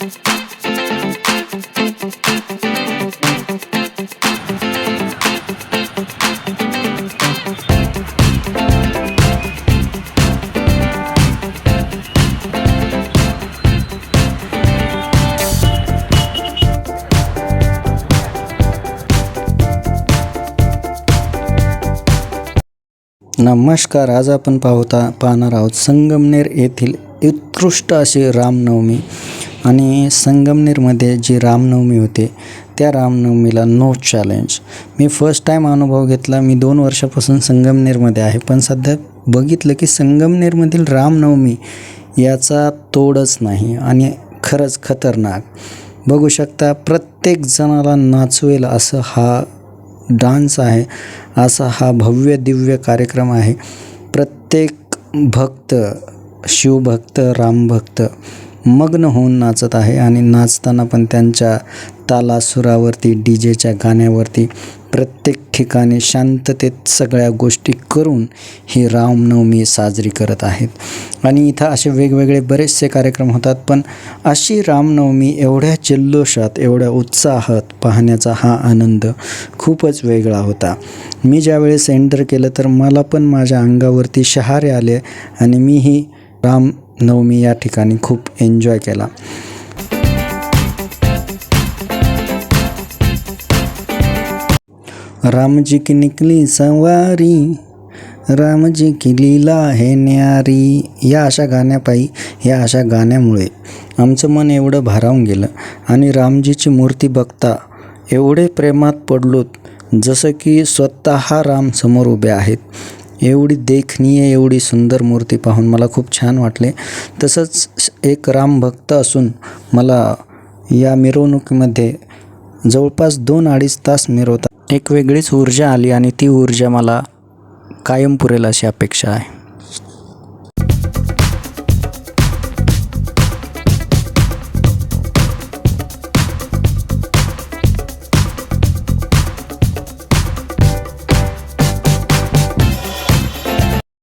नमस्कार आज आपण पाहता पाहणार आहोत संगमनेर येथील उत्कृष्ट अशी रामनवमी. आणि संगमनेरमध्ये जी रामनवमी होते त्या रामनवमीला नो चॅलेंज मी फर्स्ट टाईम अनुभव घेतला मी दोन वर्षापासून संगमनेरमध्ये आहे पण सध्या बघितलं की संगमनेरमधील रामनवमी याचा तोडच नाही आणि खरंच खतरनाक. बघू शकता प्रत्येक जणाला नाचवेल असं हा डान्स आहे असा हा भव्य दिव्य कार्यक्रम आहे. प्रत्येक भक्त शिवभक्त रामभक्त मग्न होऊन नाचत आहे आणि नाचताना पण त्यांच्या तालासुरावरती डी जेच्या गाण्यावरती प्रत्येक ठिकाणी शांततेत सगळ्या गोष्टी करून ही रामनवमी साजरी करत आहेत. आणि इथं असे वेगवेगळे बरेचसे कार्यक्रम होतात पण अशी रामनवमी एवढ्या जल्लोषात एवढ्या उत्साहात पाहण्याचा हा आनंद खूपच वेगळा होता. मी ज्यावेळेस एंटर केलं तर मला पण माझ्या अंगावरती शहारे आले आणि मीही रामनवमी या ठिकाणी खूप एन्जॉय केला. रामजी की निकली सवारी रामजी की लीला हे न्यारी. या अशा गाण्यापायी या अशा गाण्यामुळे आमचं मन एवढं भारावून गेलं आणि रामजीची मूर्ती बघता एवढे प्रेमात पडलोत जसं की स्वतः राम समोर उभे आहेत. एवढी देखणीय एवढी सुंदर मूर्ती पाहून मला खूप छान वाटले. तसंच एक रामभक्त असून मला या मिरवणुकीमध्ये जवळपास दोन अडीच तास मिरवतात. एक वेगळीच ऊर्जा आली आणि ती ऊर्जा मला कायम पुरेल अशी अपेक्षा आहे.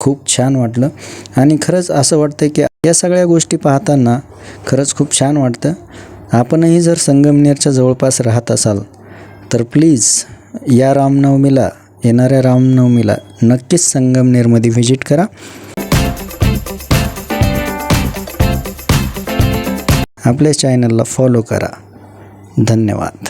खूप छान वाटलं. आणि खरंच असं वाटतं की या सगळ्या गोष्टी पाहताना खरंच खूप छान वाटतं. आपणही जर संगमनेरच्या जवळपास राहत असाल तर प्लीज या रामनवमीला येणाऱ्या रामनवमीला नक्कीच संगमनेरमध्ये व्हिजिट करा. आपल्या चॅनलला फॉलो करा. धन्यवाद.